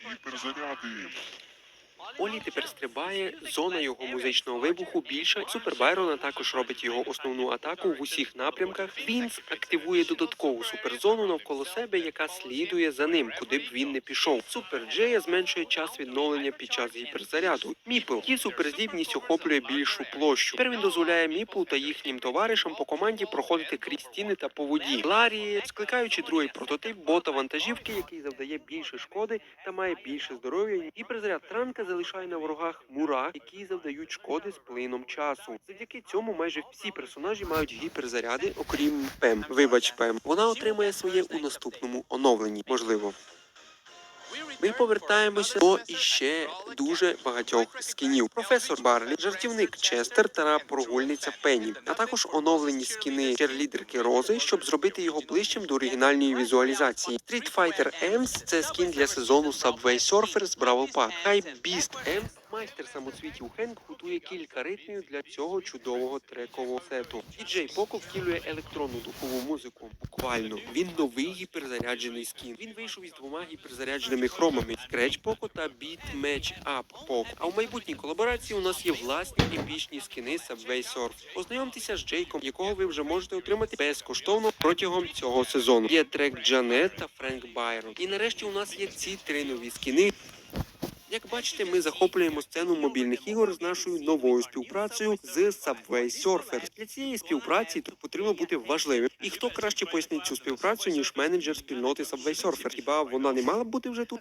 Гіперзаряди. Олі тепер стрибає, зона його музичного вибуху більша. Супер Байрона також робить його основну атаку в усіх напрямках. Вінс активує додаткову суперзону навколо себе, яка слідує за ним, куди б він не пішов. Супер Джея зменшує час відновлення під час гіперзаряду. Міпл її суперздібність охоплює більшу площу. Тепер він дозволяє Міплу та їхнім товаришам по команді проходити крізь стіни та по воді. Ларі, скликаючи другий прототип бота вантажівки, який завдає більше шкоди та має більше здоров'я. Гіперзаряд Транка залишає на ворогах мурах, які завдають шкоди з плином часу. Завдяки цьому майже всі персонажі мають гіперзаряди, окрім Пем. Вибач, Пем. Вона отримає своє у наступному оновленні. Можливо. Ми повертаємося до іще дуже багатьох скінів. Професор Барлі, жартівник Честер та прогульниця Пенні, а також оновлені скіни черлідерки Рози, щоб зробити його ближчим до оригінальної візуалізації. Street Fighter Ems – це скін для сезону Subway Surfers з Бравопа. Хай Beast Ems Майстер самоцвітів Хенк готує кілька ритмів для цього чудового трекового сету. Діджей Поко втілює електронну духову музику. Буквально він новий гіперзаряджений скін. Він вийшов із двома гіперзарядженими хромами Scratch Poco та Beat Match Up Poco. А в майбутній колаборації у нас є власні епічні скини Subway Surf. Ознайомтеся з Джейком, якого ви вже можете отримати безкоштовно протягом цього сезону. Є трек Джанет та Френк Байрон. І нарешті у нас є ці три нові скіни. Як бачите, ми захоплюємо сцену мобільних ігор з нашою новою співпрацею з Subway Surfers. Для цієї співпраці тут потрібно бути важливим. І хто краще пояснить цю співпрацю, ніж менеджер спільноти Subway Surfers? Хіба вона не мала б бути вже тут?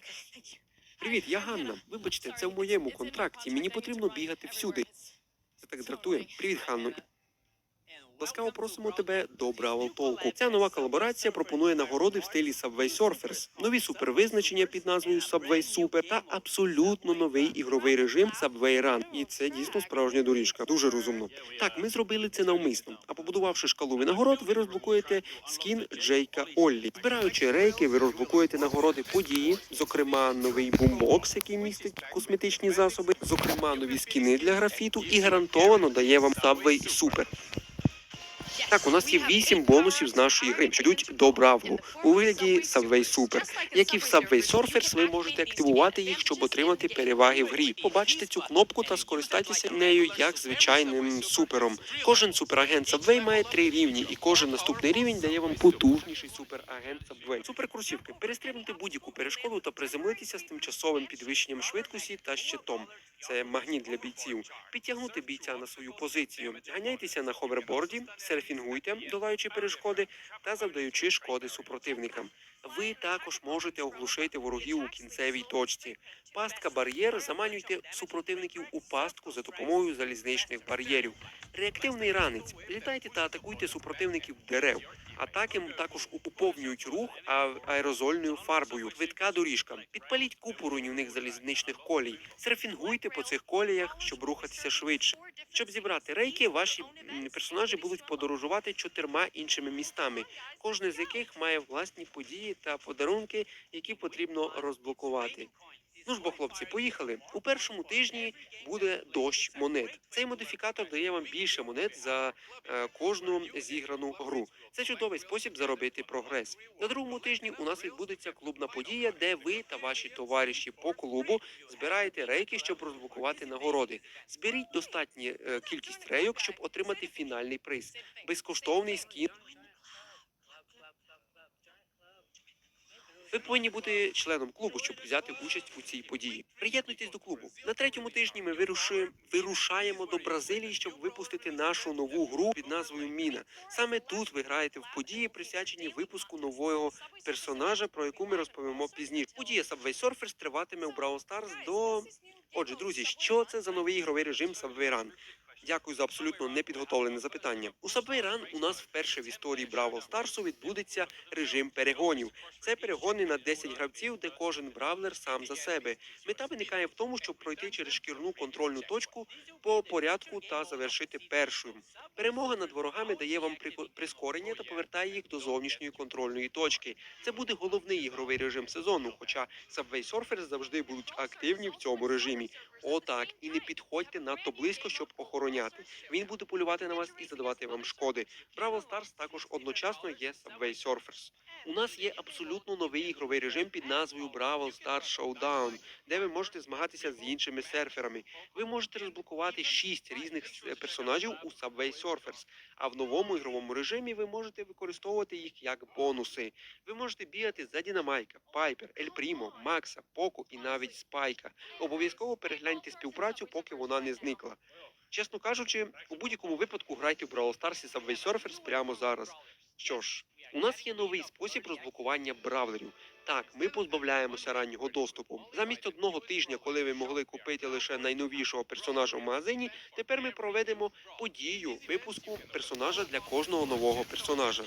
Привіт, я Ганна. Вибачте, це в моєму контракті. Мені потрібно бігати всюди. Це так дратує. Привіт, Ханно. Ласкаво просимо тебе до Бравл Толку. Ця нова колаборація пропонує нагороди в стилі Subway Surfers, нові супервизначення під назвою Subway Super та абсолютно новий ігровий режим Subway Run. І це дійсно справжня доріжка. Дуже розумно. Так, ми зробили це навмисно. А побудувавши шкалу винагород, ви розблокуєте скін Джейка Оллі. Збираючи рейки, ви розблокуєте нагороди події, зокрема новий бумбокс, який містить косметичні засоби, зокрема нові скіни для графіту, і гарантовано дає вам Subway Super. Так, у нас є вісім бонусів з нашої гри, що йдуть до Бравлу у вигляді Subway Super. Як і в Subway Surfers, ви можете активувати їх, щоб отримати переваги в грі. Побачите цю кнопку та скористайтеся нею як звичайним супером. Кожен суперагент Subway має три рівні, і кожен наступний рівень дає вам потужніший суперагент Subway. Суперкросівки. Перестрибнути будь-яку перешкоду та приземлитися з тимчасовим підвищенням швидкості та щитом. Це магніт для бійців. Підтягнути бійця на свою позицію. Ганяйтеся на ховерборді, серфінгуйте, долаючи перешкоди та завдаючи шкоди супротивникам. Ви також можете оглушити ворогів у кінцевій точці. Пастка бар'єр заманюйте супротивників у пастку за допомогою залізничних бар'єрів. Реактивний ранець. Літайте та атакуйте супротивників дерев. Атаки також уповнюють рух аерозольною фарбою. Швидка доріжка. Підпаліть купу руйнівних залізничних колій. Серфінгуйте по цих коліях, щоб рухатися швидше. Щоб зібрати рейки, ваші персонажі будуть подорожувати чотирма іншими містами, кожне з яких має власні події та подарунки, які потрібно розблокувати. Ну ж бо, хлопці, поїхали. У першому тижні буде дощ монет. Цей модифікатор дає вам більше монет за е, кожну зіграну гру. Це чудовий спосіб заробити прогрес. На другому тижні у нас відбудеться клубна подія, де ви та ваші товариші по клубу збираєте рейки, щоб розблокувати нагороди. Зберіть достатню е, кількість рейок, щоб отримати фінальний приз. Безкоштовний скін. Ви повинні бути членом клубу, щоб взяти участь у цій події. Приєднуйтесь до клубу. На третьому тижні ми вирушуємо, вирушаємо до Бразилії, щоб випустити нашу нову гру під назвою Міна. Саме тут ви граєте в події, присвячені випуску нового персонажа, про яку ми розповімо пізніше. Подія Subway Surfers триватиме у Brawl Stars до. Отже, друзі, що це за новий ігровий режим Subway Run? Дякую за абсолютно непідготовлене запитання. У Run у нас вперше в історії Бравл Старсу відбудеться режим перегонів. Це перегони на 10 гравців, де кожен бравлер сам за себе. Мета виникає в тому, щоб пройти через шкірну контрольну точку по порядку та завершити першою. Перемога над ворогами дає вам прискорення та повертає їх до зовнішньої контрольної точки. Це буде головний ігровий режим сезону, хоча Subway Surfers завжди будуть активні в цьому режимі. Отак, і не підходьте надто близько, щоб охороняти доганяти. Він буде полювати на вас і задавати вам шкоди. Бравл Старс також одночасно є Subway Surfers. У нас є абсолютно новий ігровий режим під назвою Бравл Stars Showdown, де ви можете змагатися з іншими серферами. Ви можете розблокувати шість різних е, персонажів у Subway Surfers, а в новому ігровому режимі ви можете використовувати їх як бонуси. Ви можете бігати за Дінамайка, Пайпер, Ель Прімо, Макса, Поко і навіть Спайка. Обов'язково перегляньте співпрацю, поки вона не зникла. Чесно кажучи, у будь-якому випадку грайте в Brawl Stars і Subway Surfers прямо зараз. Що ж, у нас є новий спосіб розблокування бравлерів. Так, ми позбавляємося раннього доступу. Замість одного тижня, коли ви могли купити лише найновішого персонажа в магазині, тепер ми проведемо подію випуску персонажа для кожного нового персонажа.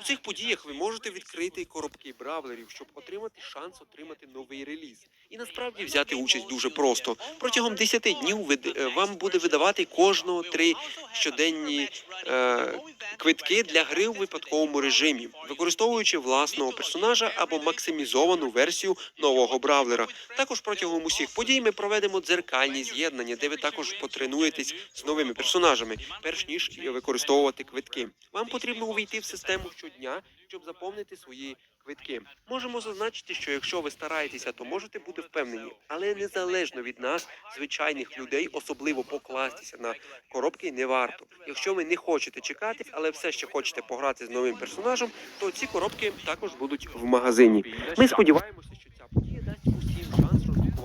У цих подіях ви можете відкрити коробки бравлерів, щоб отримати шанс отримати новий реліз. І насправді взяти участь дуже просто. Протягом 10 днів е, вам буде видавати кожного три щоденні е, квитки для гри у випадковому режимі, використовуючи власного персонажа або максимізовану версію нового бравлера. Також протягом усіх подій ми проведемо дзеркальні з'єднання, де ви також потренуєтесь з новими персонажами, перш ніж використовувати квитки. Вам потрібно увійти в систему щодня, щоб заповнити свої квитки. Можемо зазначити, що якщо ви стараєтеся, то можете бути впевнені, але незалежно від нас, звичайних людей, особливо покластися на коробки не варто. Якщо ви не хочете чекати, але все ще хочете пограти з новим персонажем, то ці коробки також будуть в магазині. Ми сподіваємося, що ця подія дасть усім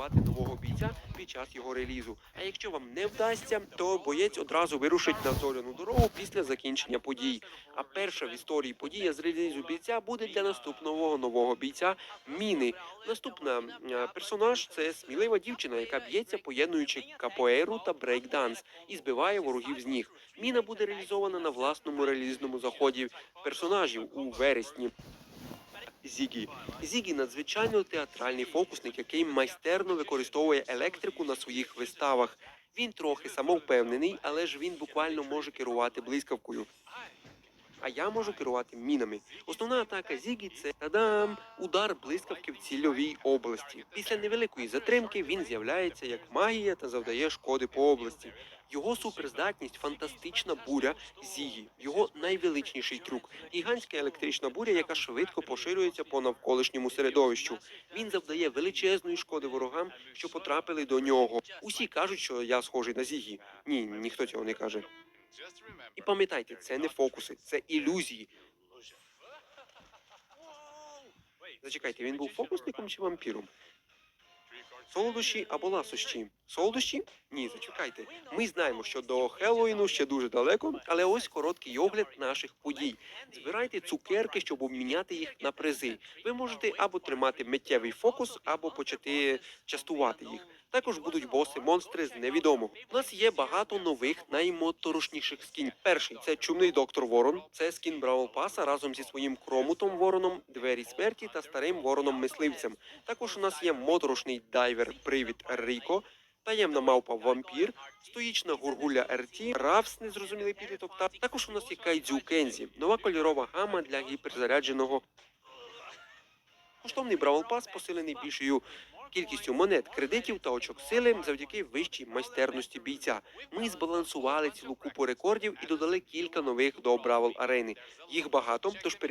шанс нового бійця під час його релізу. А якщо вам не вдасться, то боєць одразу вирушить на зоряну дорогу після закінчення подій. А перша в історії подія з релізу бійця буде для наступного нового бійця Міни. Наступна е, персонаж це смілива дівчина, яка б'ється, поєднуючи капоеру та брейкданс і збиває ворогів з ніг. Міна буде реалізована на власному релізному заході персонажів у вересні. Зігі. Зігі надзвичайно театральний фокусник, який майстерно використовує електрику на своїх виставах. Він трохи самовпевнений, але ж він буквально може керувати блискавкою. А я можу керувати мінами. Основна атака Зігі це тадам, удар блискавки в цільовій області. Після невеликої затримки він з'являється як магія та завдає шкоди по області. Його суперздатність фантастична буря Зігі, його найвеличніший трюк, гігантська електрична буря, яка швидко поширюється по навколишньому середовищу. Він завдає величезної шкоди ворогам, що потрапили до нього. Усі кажуть, що я схожий на Зігі. Ні, ніхто цього не каже. І пам'ятайте, це не фокуси, це ілюзії. Зачекайте, він був фокусником чи вампіром? Солодощі або ласощі? Солодощі? Ні, зачекайте. Ми знаємо, що до Хеллоїну ще дуже далеко, але ось короткий огляд наших подій. Збирайте цукерки, щоб обміняти їх на призи. Ви можете або тримати миттєвий фокус, або почати частувати їх. Також будуть боси-монстри з невідомого. У нас є багато нових наймоторошніших скінів. Перший це чумний доктор Ворон. Це скін Бравл Паса разом зі своїм кромутом Вороном, двері смерті та старим вороном мисливцем. Також у нас є моторошний дайвер Привід Ріко. Таємна мавпа вампір, стоїчна гургуля РТ, Равс, незрозумілий підліток. Та також у нас є Кайдзю Кензі, нова кольорова гама для гіперзарядженого. Коштовний Бравл Пас посилений більшою кількістю монет, кредитів та очок сили завдяки вищій майстерності бійця. Ми збалансували цілу купу рекордів і додали кілька нових до Бравл арени. Їх багато, тож перевірте